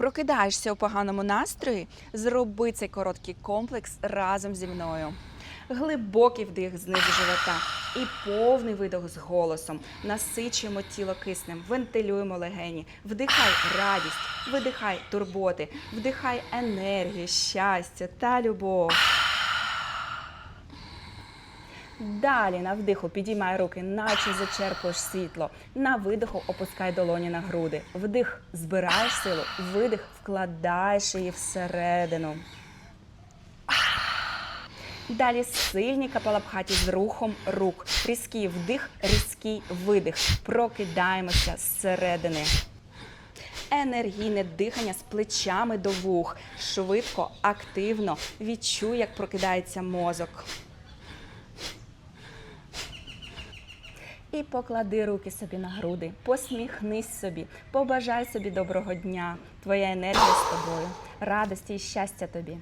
Прокидаєшся у поганому настрої? Зроби цей короткий комплекс разом зі мною. Глибокий вдих знизу живота і повний видох з голосом. Насичуємо тіло киснем, вентилюємо легені, вдихай радість, видихай турботи, вдихай енергію, щастя та любов. Далі на вдиху підіймай руки, наче зачерпуєш світло. На видиху опускай долоні на груди. Вдих збираєш силу, видих вкладаєш її всередину. Далі сильні капалабхаті з рухом рук. Різкий вдих, різкий видих. Прокидаємося зсередини. Енергійне дихання з плечами до вух. Швидко, активно. Відчуй, як прокидається мозок. І поклади руки собі на груди, посміхнись собі, побажай собі доброго дня. Твоя енергія з тобою, радості і щастя тобі.